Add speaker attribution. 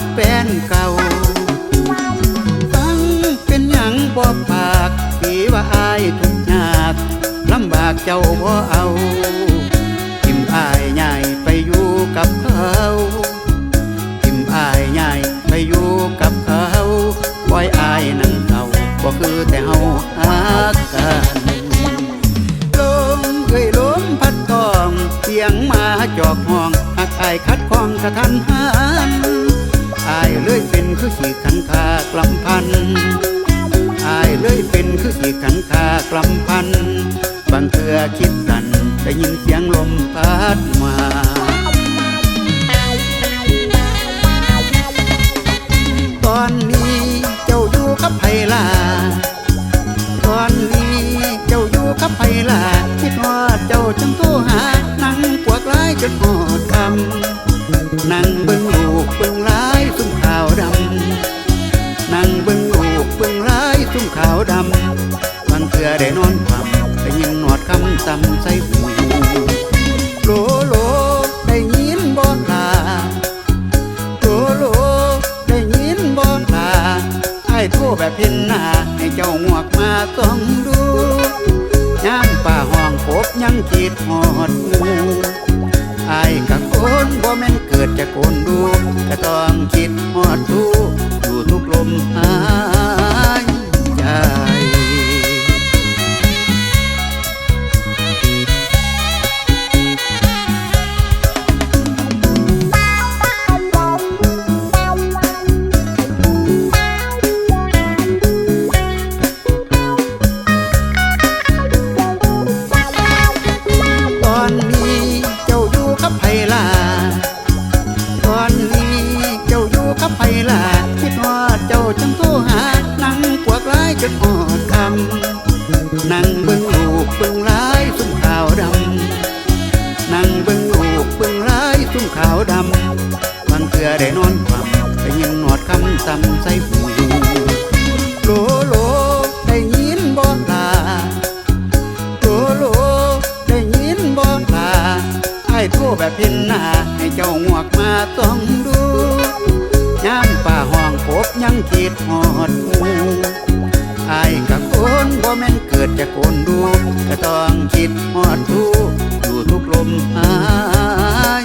Speaker 1: ดแฟนเก่าฟังเป็นหยังบ่ปากที่ว่าอายทุกข์ยากลำบากเจ้าบ่เอาทิมอายใหญ่ไปอยู่กับเขาทิมอายใหญ่ไปอยู่กับเขาปล่อยอายนั่งเก่าบ่คือแต่เฮาฮักกันลมเอ่ยลมพัดตองเสียงมาจอกห้องหักอายคัดของกระทันหัน อายเลยเป็นคือสีขันคากลำพันอายเลยเป็นคือสีขันคากลำพันบางเทือคิดสันได้ยินเสียงลมพัดมาตอนนี้เจ้าอยู่กับไผลาตอนนี้เจ้าอยู่กับไผล่ะคิดว่าเจ้าจังโทรหานั่งปวกร้ายจนหอดคำนั่งเบิ่งลูกเบิ่งร้า อได้นอนความได้ยินหนวดคำซ้ำใส่หูโลโลได้ยินบ่ลาโลโลได้ยินบ่ลาไอ้โทแบบเพ็นหน้าให้เจ้าหวกมาต้องดูย่ามป่าห้องพบยังคิดหอดงูไอ้กับคนบ่แม่นเกิดจากนดูก็ต้องคิดหอดดู จนอดคำนั่งเบิ่งลูกเบิ่งร้ายซุ้มขาวดำนั่งเบิ่งลูกเบิ่งร้ายซุ้มขาวดำบางเทื่อได้นอนความได้ยินหนวดคำซ้ำใส่หูโลโลได้ยินบ่ลาโลโลได้ยินบ่ลาไอ้ายโทแบบเพ็นหน้าให้เจ้าหมวกมาต้องดูย่ามป่าห้องพบยังคิดหอดหู ไอ้กับคนบ่แม่นเกิดจากคนดูก็ต้องคิดหอดทูอยู่ทุกลมหาย